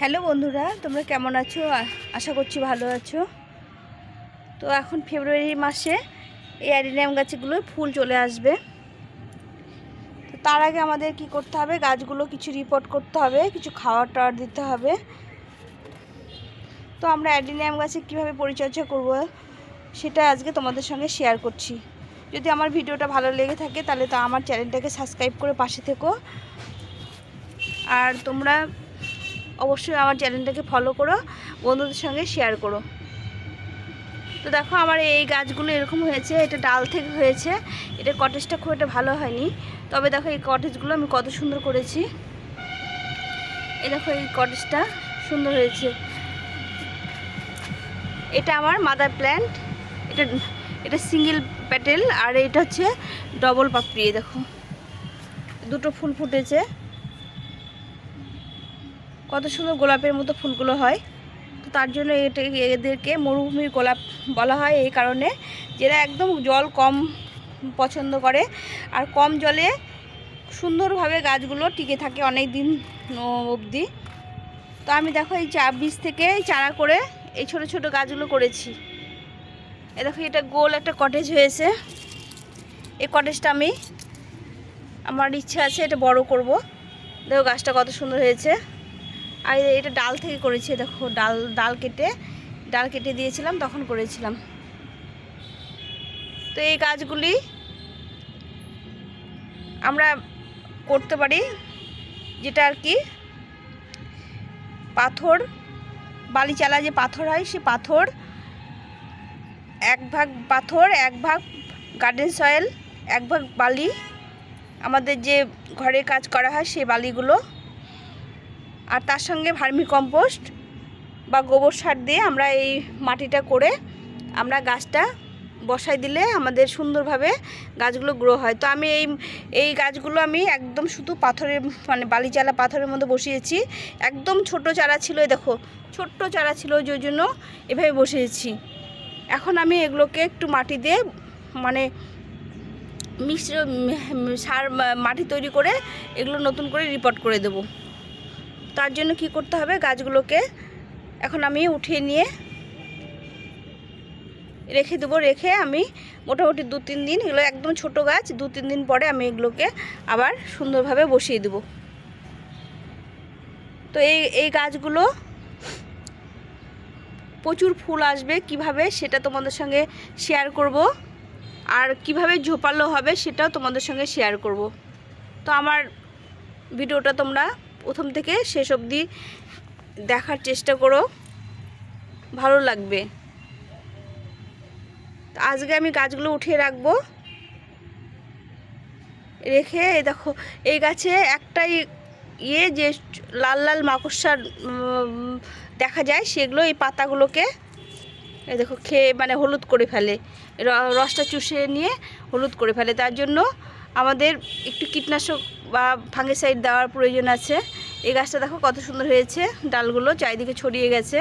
Hello বন্ধুরা, তোমরা কেমন আছো? আশা করছি ভালো আছো। তো এখন ফেব্রুয়ারি মাসে এই অ্যাডিনিয়াম গাছগুলো ফুল চলে আসবে। তো তার আগে আমাদের কি করতে হবে? গাছগুলো কিছু রিপোর্ট করতে হবে, কিছু খাওয়ার টাওয়ার দিতে হবে। তো আমরা অ্যাডিনিয়াম গাছে কীভাবে পরিচর্যা করব সেটা আজকে তোমাদের সঙ্গে শেয়ার করছি। যদি আমার ভিডিওটা ভালো লেগে থাকে তাহলে তো আমার চ্যানেলটাকে সাবস্ক্রাইব করে পাশে থেকো। আর তোমরা অবশ্যই আমার চ্যানেলটাকে ফলো করো, বন্ধুদের সঙ্গে শেয়ার করো। তো দেখো আমার এই গাছগুলো এরকম হয়েছে, এটা ডাল থেকে হয়েছে এটা কটেজটা খুব একটা ভালো হয়নি। তবে দেখো এই কটেজগুলো আমি কত সুন্দর করেছি। এই দেখো এই কটেজটা সুন্দর হয়েছে। এটা আমার মাদার প্ল্যান্ট এটা এটা সিঙ্গেল প্যাটেল আর এটা হচ্ছে ডবল পাপড়ি দেখো। দুটো ফুল ফুটেছে। কত সুন্দর গোলাপের মতো ফুলগুলো হয়। তো তার জন্য এটা এদেরকে মরুভূমির গোলাপ বলা হয় এই কারণে। যেটা একদম জল কম পছন্দ করে। আর কম জলে সুন্দরভাবে গাছগুলো টিকে থাকে অনেক দিন অবধি। তো আমি দেখো এই চা বীজ থেকে চারা করে এই ছোট ছোট গাছগুলো করেছি। এ দেখো এটা গোল একটা কটেজ হয়েছে। এই কটেজটা আমি আমার ইচ্ছা আছে এটা বড় করব। দেখো গাছটা কত সুন্দর হয়েছে। আর এটা ডাল থেকে করেছি, দেখো, ডাল ডাল কেটে ডাল কেটে দিয়েছিলাম, তখন করেছিলাম। তো এই গাছগুলি আমরা করতে পারি, যেটা আর কি, পাথর বালিচালা যে পাথর হয়, সে পাথর, এক ভাগ পাথর, এক ভাগ গার্ডেন সয়েল এক ভাগ বালি, আমাদের যে ঘরে কাজ করা হয় সেই বালিগুলো আর তার সঙ্গে ভার্মি কম্পোস্ট বা গোবর সার দিয়ে আমরা এই মাটিটা করে আমরা গাছটা বসাই দিলে আমাদের সুন্দরভাবে গাছগুলো গ্রো হয়। তো আমি এই এই গাছগুলো আমি একদম শুধু পাথরের মানে বালিচালা পাথরের মধ্যে বসিয়েছি। একদম ছোট চারা ছিল দেখো, ছোট্ট চারা ছিল, যে জন্য এভাবে বসিয়েছি। এখন আমি এগুলোকে একটু মাটি দিয়ে মানে মিশ্র, সার, মাটি তৈরি করে এগুলো নতুন করে রিপোর্ট করে দেবো। তার জন্য কি করতে হবে? গাছগুলোকে এখন আমি উঠিয়ে নিয়ে রেখে দেবো। রেখে আমি মোটামুটি দু তিন দিন, এগুলো একদম ছোট গাছ, দু তিন দিন পরে আমি এগুলোকে আবার সুন্দরভাবে বসিয়ে দেবো। তো এই এই গাছগুলো প্রচুর ফুল আসবে কীভাবে সেটা তোমাদের সঙ্গে শেয়ার করব। আর কীভাবে ঝোপালো হবে সেটাও তোমাদের সঙ্গে শেয়ার করব। তো আমার ভিডিওটা তোমরা প্রথম থেকে শেষ অবধি দেখার চেষ্টা করো। ভালো লাগবে। আজকে আমি গাছগুলো উঠিয়ে রাখব। রেখে এই দেখো, এই গাছে একটাই ইয়ে যে লাল লাল মাকড়সার দেখা যায়, সেগুলো এই পাতাগুলোকে এই দেখো খেয়ে মানে হলুদ করে ফেলে। রসটা চুষে নিয়ে হলুদ করে ফেলে। তার জন্য আমাদের একটু কীটনাশক বা ফাঙ্গিসাইড দেওয়ার প্রয়োজন আছে। এই গাছটা দেখো কত সুন্দর হয়েছে, ডালগুলো চারিদিকে ছড়িয়ে গেছে।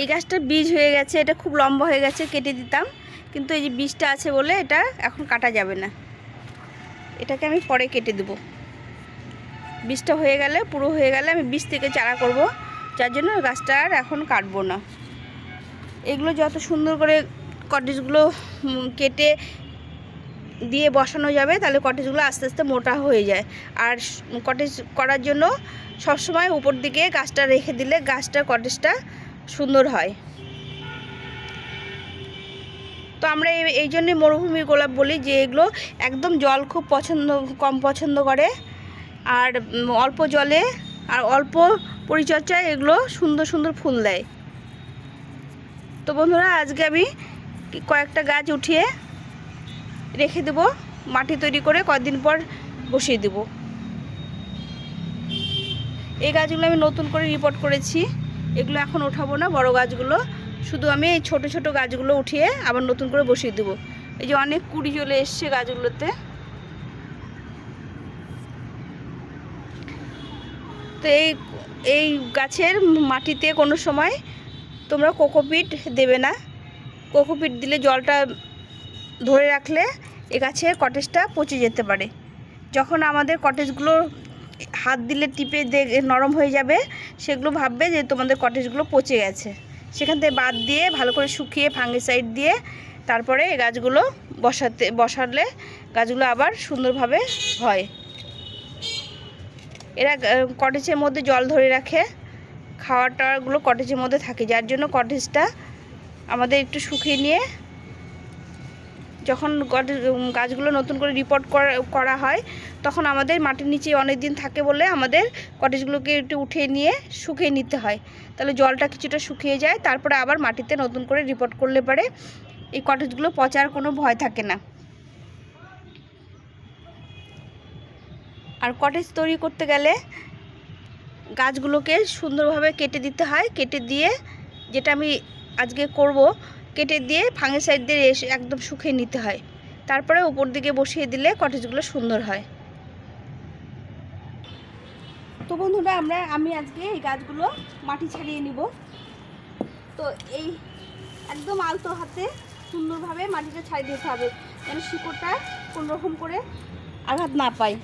এই গাছটার বীজ হয়ে গেছে, এটা খুব লম্বা হয়ে গেছে, কেটে দিতাম। কিন্তু এই যে বীজটা আছে বলে এটা এখন কাটা যাবে না। এটাকে আমি পরে কেটে দেবো। বীজটা হয়ে গেলে, পুরো হয়ে গেলে আমি বীজ থেকে চারা করব। যার জন্য গাছটা আর এখন কাটবো না। এগুলো যত সুন্দর করে কটেজগুলো কেটে দিয়ে বসানো যাবে, তাহলে কটেজগুলো আস্তে আস্তে মোটা হয়ে যায়। আর কটেজ করার জন্য সবসময় উপর দিকে গাছটা রেখে দিলে গাছটা কটেজটা সুন্দর হয়। তো আমরা এই- জন্যই মরুভূমির গোলাপ বলি যে এগুলো একদম জল খুব পছন্দ, কম পছন্দ করে। আর অল্প জলে আর অল্প পরিচর্যায় এগুলো সুন্দর সুন্দর ফুল দেয়। তো বন্ধুরা, আজকে আমি কয়েকটা গাছ উঠিয়ে রেখে দেবো, মাটি তৈরি করে কয়েকদিন পর বসিয়ে দেব। এই গাছগুলো আমি নতুন করে রিপোর্ট করেছি। এগুলো এখন ওঠাবো না, বড় গাছগুলো। শুধু আমি এই ছোটো ছোটো গাছগুলো উঠিয়ে আবার নতুন করে বসিয়ে দেবো। এই যে অনেক কুড়ি চলে এসছে গাছগুলোতে। তো এই এই গাছের মাটিতে কোনো সময় তোমরা কোকোপিট দেবে না। কোকোপিট দিলে জলটা ধরে রাখলে এ গাছের কটেজটা পচে যেতে পারে। যখন আমাদের কটেজগুলো হাত দিলে টিপে দে- নরম হয়ে যাবে, সেগুলো ভাববে যে তোমাদের কটেজগুলো পচে গেছে। সেখান থেকে বাদ দিয়ে ভালো করে শুকিয়ে ফাঙ্গিসাইড দিয়ে তারপরে এই গাছগুলো বসাতে বসালে গাছগুলো আবার সুন্দরভাবে হয়। এরা কটেজের মধ্যে জল ধরে রাখে খাওয়ার টাওয়ারগুলো কটেজের মধ্যে থাকে। যার জন্য কটেজটা আমাদের একটু শুকিয়ে নিয়ে যখন গাছগুলো নতুন করে রিপোর্ট করা হয়, তখন আমাদের মাটির নিচে অনেক দিন থাকে বলে আমাদের কটেজগুলোকে একটু উঠিয়ে নিয়ে শুকিয়ে নিতে হয়। তাহলে জলটা কিছুটা শুকিয়ে যায়, তারপরে আবার মাটিতে নতুন করে রিপোর্ট করলে পারে এই কটেজগুলো পচার কোনো ভয় থাকে না। আর কটেজ তৈরি করতে গেলে গাছগুলোকে সুন্দরভাবে কেটে দিতে হয়, কেটে দিয়ে যেটা আমি আজকে করব কেটে দিয়ে ফাঙ্গিসাইড দিয়ে এসে একদম শুকিয়ে নিতে হয়। তারপরে উপর দিকে বসিয়ে দিলে কটেজগুলো সুন্দর হয়। তো বন্ধুরা, আমরা, আমি আজকে এই গাছগুলো মাটি ছাড়িয়ে নিব। তো এই একদম আলতো হাতে সুন্দরভাবে মাটিটা ছাড়িয়ে দিতে হবে, যেন শিকড়টা কোনো রকম করে আঘাত না পায়।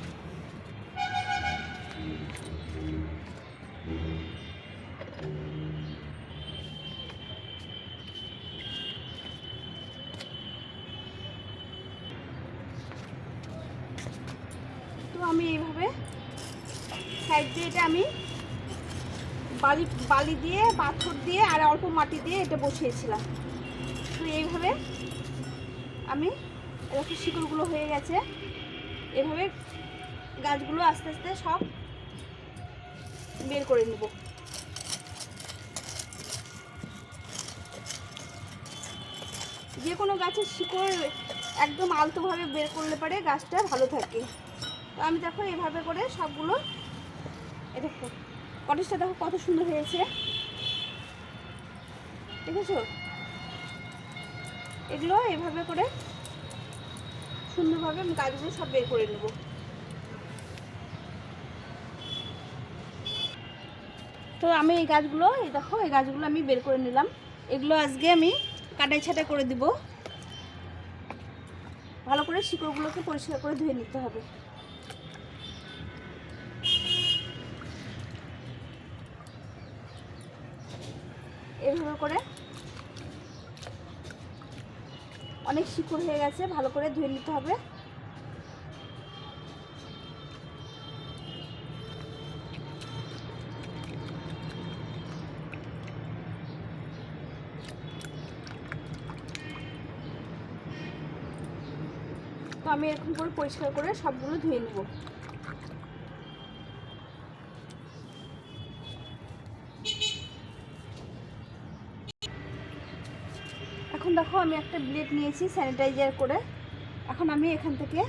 সাইড দিয়ে এটা আমি বালি বালি দিয়ে, পাথর দিয়ে আর অল্প মাটি দিয়ে এটা বসিয়েছিলাম। তো এইভাবে আমি এরকম শিকড়গুলো হয়ে গেছে। এভাবে গাছগুলো আস্তে আস্তে সব বের করে নেব। যে কোনো গাছের শিকড় একদম আলতোভাবে বের করলে পারে গাছটা ভালো থাকে। তো আমি দেখো এভাবে করে সবগুলো এ দেখো, কটেজটা দেখো কত সুন্দর হয়েছে। দেখেছ? এগুলো এভাবে করে সুন্দরভাবে আমি গাছগুলো সব বের করে নেব। তো আমি এই গাছগুলো, এই দেখো, এই গাছগুলো আমি বের করে নিলাম। এগুলো আজকে আমি কাটাই ছাটাই করে দিব। ভালো করে শিকড়গুলোকে পরিষ্কার করে ধুয়ে নিতে হবে। এভাবে করে অনেক শিকড় হয়ে গেছে, ভালো করে ধুয়ে নিতে হবে। তো আমি এরকম করে পরিষ্কার করে সবগুলো ধুয়ে নেব। দেখো, আমি একটা ব্লেড নিয়েছি স্যানিটাইজার করে। এখন আমি এখান থেকে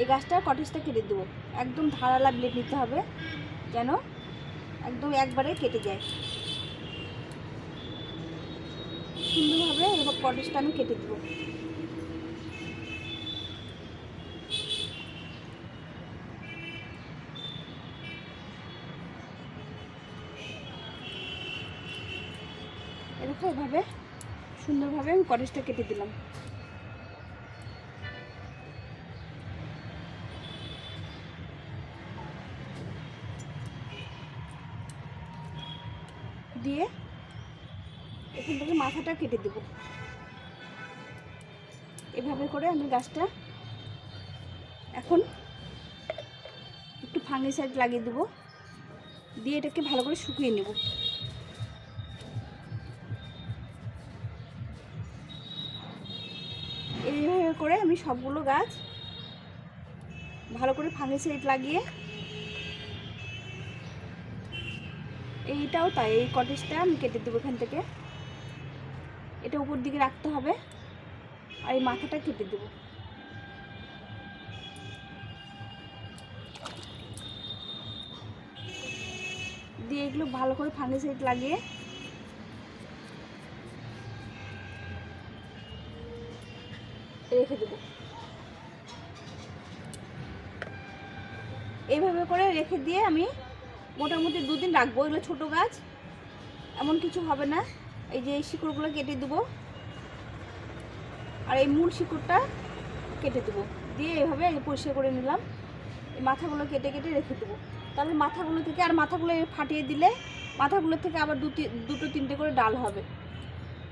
এই গাছটা কটেজটা কেটে দেবো। একদম ধারালা ব্লেড নিতে হবে, যেন একদম একবারে কেটে যায়। সুন্দরভাবে এবার কটেজটা আমি কেটে দেবো। এরকম এভাবে সুন্দরভাবে আমি কটেজটা কেটে দিলাম। দিয়ে এখান থেকে মাথাটা কেটে দেব। এভাবে করে আমি গাছটা এখন একটু ফাঙ্গিসাইড লাগিয়ে দেবো। দিয়ে এটাকে ভালো করে শুকিয়ে নেব। করে আমি সবগুলো গাছ ভালো করে ফাঙ্গিসাইড লাগিয়ে এইটাও তাই, এই কটেজটা আমি কেটে দেবো এখান থেকে। এটা উপর দিকে রাখতে হবে আর এই মাথাটা কেটে দেবো। দিয়ে এগুলো ভালো করে ফাঙ্গিসাইড লাগিয়ে রেখে দেবো। এইভাবে করে রেখে দিয়ে আমি মোটামুটি দুদিন রাখব। এগুলো ছোটো গাছ, এমন কিছু হবে না। এই যে এই শিকড়গুলো কেটে দেবো। আর এই মূল শিকড়টা কেটে দেবো। দিয়ে এইভাবে এই পরিষ্কার করে নিলাম। এই মাথাগুলো কেটে কেটে রেখে দেবো। তাহলে মাথাগুলো থেকে, আর মাথাগুলো ফাটিয়ে দিলে মাথাগুলো থেকে আবার দুটি, দুটো তিনটে করে ডাল হবে।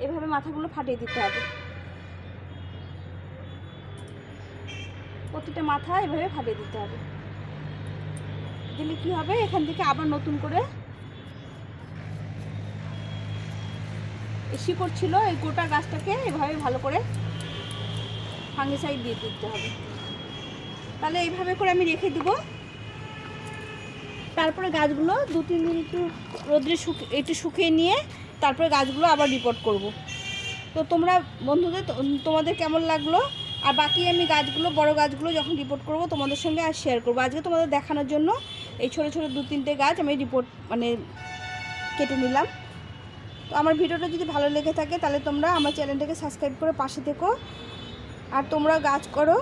এভাবে মাথাগুলো ফাটিয়ে দিতে হবে। প্রতিটা মাথা এভাবে ফাটিয়ে দিতে হবে। দিলে কি হবে? এখান থেকে আবার নতুন করে শিকড় ছিল, এই গোটা গাছটাকে এভাবে ভালো করে ফাঙ্গিসাইড দিয়ে দিতে হবে। তাহলে এইভাবে করে আমি রেখে দিব। তারপরে গাছগুলো দু তিন দিন একটু রোদ্রে শুকে, একটু শুকিয়ে নিয়ে তারপরে গাছগুলো আবার রিপোর্ট করব। তো তোমরা বন্ধুদের, তোমাদের কেমন লাগল? আর বাকি আমি গাছগুলো, বড় গাছগুলো যখন রিপোর্ট করব তোমাদের সঙ্গে আর শেয়ার করব। আজকে তোমাদের দেখানোর জন্য এই ছোটো ছোটো দু তিনটে গাছ আমি রিপোর্ট মানে কেটে নিলাম। তো আমার ভিডিওটা যদি ভালো লেগে থাকে তাহলে তোমরা আমার চ্যানেলটাকে সাবস্ক্রাইব করে পাশে থেকো। আর তোমরা গাছ করো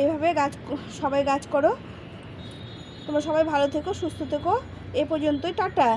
এইভাবে গাছ সবাই গাছ করো। তোমরা সবাই ভালো থেকো, সুস্থ থেকো। এ পর্যন্তই, টাটা।